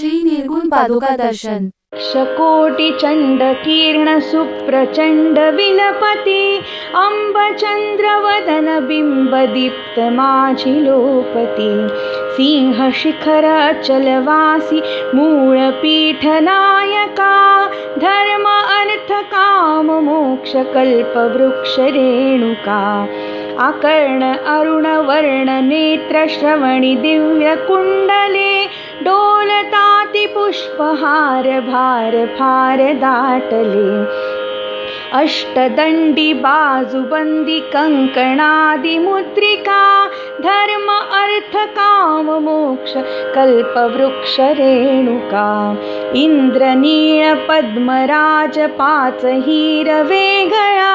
श्री निर्गुण पादुका दर्शन शकोटिचण्डकीर्णसुप्रचण्ड विलपति अम्बचन्द्रवदनबिम्बदीप्तमाझिलोपति सिंहशिखरचलवासि मूळपीठनायका धर्म अर्थकाममोक्षकल्पवृक्षरेणुका अकर्ण अरुणवर्णनेत्रश्रवणि दिव्यकुण्डले डोलतातिपुष्पहार भार फार दाटले अष्टदण्डि बाजुबन्दि कङ्कणादिमुद्रिका धर्म अर्थकाममोक्ष कल्पवृक्षरेणुका इन्द्रनीळपद्मराजपाचहीरवेगळा चन्द्रहार वेगळा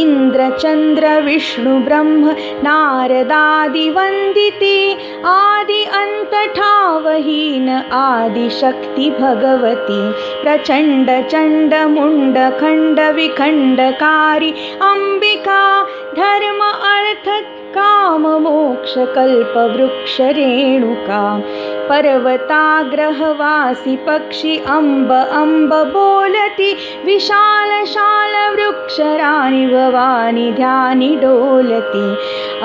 इन्द्रचन्द्रविष्णुब्रह्म नारदादिवन्दिते आदि अन्तठावहीन आदिशक्ति भगवती प्रचण्डचण्डमुण्डखण्डविखण्डकारि अम्बिका धर्म अर्थ काममोक्षकल्पवृक्षरेणुका पर्वताग्रहवासि पक्षि अम्ब अम्ब विशालशालवृक्षराणि भवानि ध्यानि डोलति।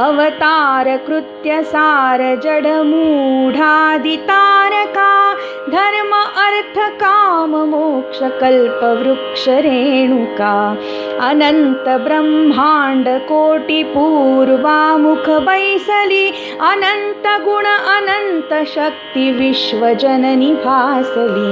अवतारकृत्य सारजडमूढादितारका धर्म अर्थकाममोक्षकल्पवृक्षरेणुका अनन्तब्रह्माण्डकोटिपूर्वामुखवैसलि अनन्तगुण अनन्तशक्तिविश्वजननि भासलि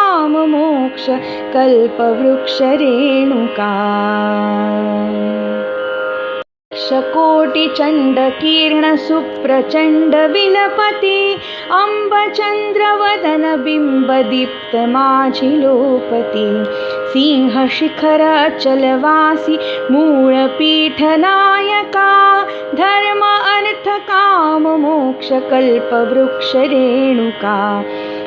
अर्थकाममोक्ष कल्पवृक्षरेणुका। शकोटिचण्डकीर्णसुप्रचण्ड विलपति अम्बचन्द्रवदनबिम्बदीप्तमाझिलोपति सिंहशिखरचलवासि मूळपीठनायका धर्म अर्थकाममोक्षकल्पवृक्षरेणुका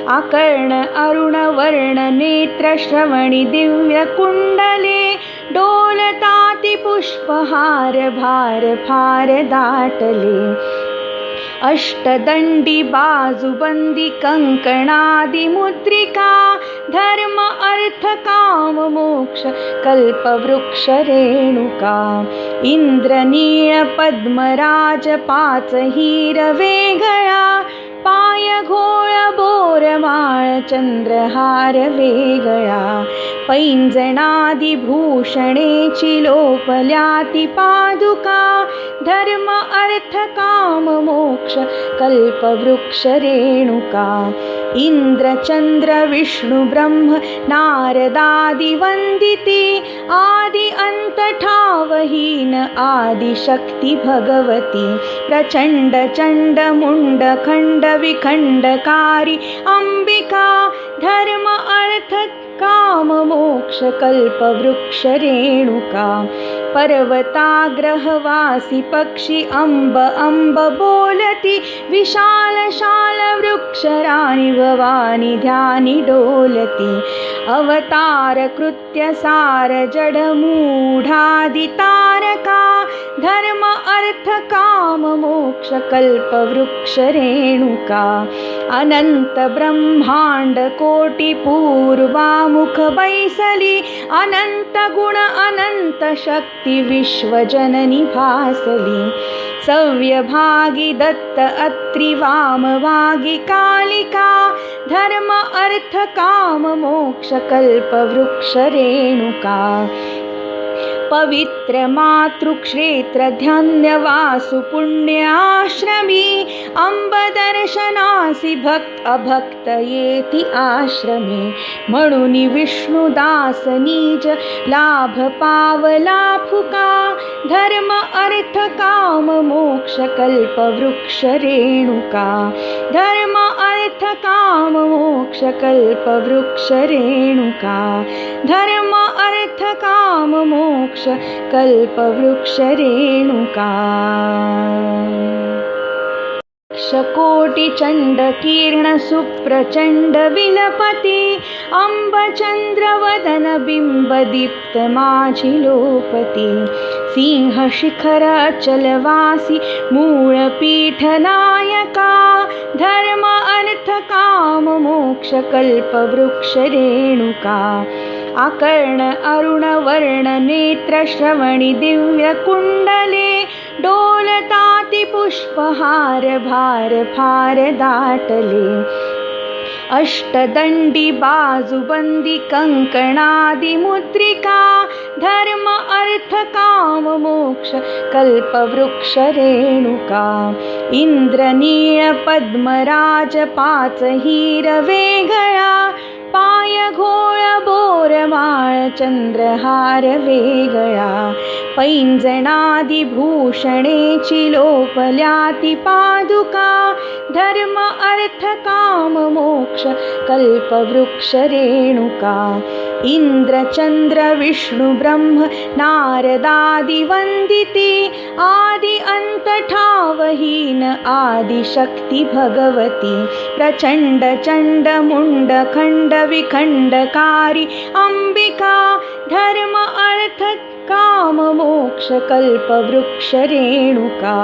अकर्ण अरुणवर्णनेत्रश्रवणि दिव्यकुण्डले डोलतातिपुष्पहार भार फार दाटले। अष्टदण्डि बाजुबन्दि कङ्कणादिमुद्रिका धर्म अर्थकाममोक्ष कल्पवृक्षरेणुका इन्द्रनीळपद्मराजपाचहीरवेगळा चन्द्रहार वेगळा पैञ्जणादिभूषणे चिलोपल्याति पादुका धर्म अर्थकाममोक्ष कल्पवृक्षरेणुका इन्द्रचन्द्रविष्णुब्रह्म नारदादिवन्दिते आदि अन्तठावहीन आदिशक्ति भगवती। प्रचण्डचण्डमुण्डखण्डविखण्डकारि अम्बिका काममोक्षकल्पवृक्षरेणुका पर्वताग्रहवासि पक्षि अम्ब अम्ब बोलति विशालशालवृक्षराणि भवानि ध्यानि डोलति। अवतारकृत्य सारजडमूढादितारका धर्म अर्थकाममोक्षकल्पवृक्षरेणुका अनन्तब्रह्माण्डकोटिपूर्वामुखवैसलि अनन्तगुण अनन्तशक्ति शक्ति विश्वजननि भासली सव्यभागी दत्त अत्रि वामवागी कालिका धर्म अर्थ काम मोक्ष पवित्र पुण्याश्रमी अम्बदर्शनासि भक्त अभक्त येति आश्रमे। म्हणुनि विष्णुदास नीज लाभ पावला फुका धर्म अर्थ काम मोक्ष कल्प वृक्ष रेणुका। धर्म अर्थ काम मोक्ष कल्प वृक्ष रेणुका। धर्म कल्पवृक्ष रेणुका कोटिचण्डकीर्ण सुप्रचण्ड विलपति अम्बचन्द्रवदन बिम्बदीप्त माझिलोपति सिंहशिखर अचलवासि मूळपीठनायका धर्म अर्थ रेणुका आकर्ण अरुणवर्ण नेत्रश्रवणि दिव्यकुण्डले डोलताति पुष्पहार भार भार दाटले। अष्टदण्डि बाजुबन्दि कङ्कणादिमुद्रिका धर्म अर्थ काम मोक्ष कल्पवृक्ष रेणुका इन्द्रनीळ पद्मराज पाच हिरवेगळा पाय घोळ बोरमाळ चंद्रहार वेगळा. पैंजणादिभूषणेची लोपल्याति पादुका. धर्म अर्थ काम मोक्ष कल्पवृक्ष रेणुका. इन्द्रचन्द्र विष्णु ब्रह्म नारदादिवन्दिते आदि अन्तठावहीन आदिशक्ति भगवती। विखण्डकारी अम्बिका धर्म अर्थ काम मोक्ष कल्पवृक्ष रेणुका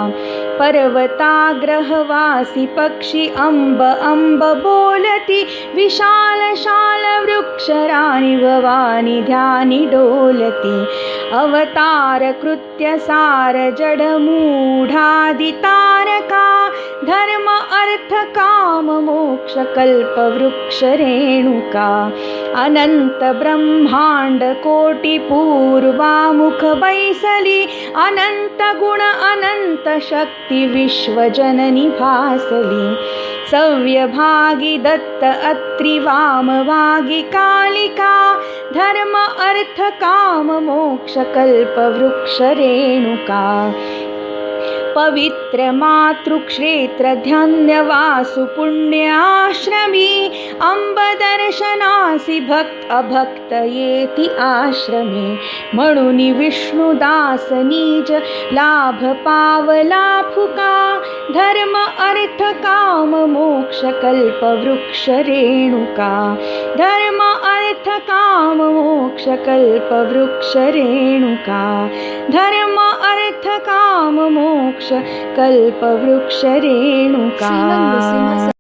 पर्वताग्रहवासि पक्षि अम्ब अम्ब बोलति विशाल शाल वृक्षराणि भवानि ध्यानि डोलति। अवतार कृत्य सार जडमूढादितारका धर्म अर्थ काम मोक्ष कल्पवृक्ष रेणुका। अनन्त ब्रह्माण्ड कोटि पूर्वामुख बैसली। अनन्त गुण अनन्त शक्ति विश्वजननि भासली। सव्यभागी दत्त अत्रि वामवागी कालिका। धर्म अर्थ काम मोक्ष कल्पवृक्ष रेणुका पवित्र मातृक्षेत्र ध्यान्यवासु पुण्याश्रमी अम्बदर्शनासि भक्त अभक्त येति आश्रमे म्हणुनि विष्णुदास नीज लाभ पावला फुका धर्म अर्थ काम मोक्ष कल्प वृक्ष रेणुका धर्म अर्थ काम मोक्ष कल्प वृक्ष रेणुका धर्म मोक्ष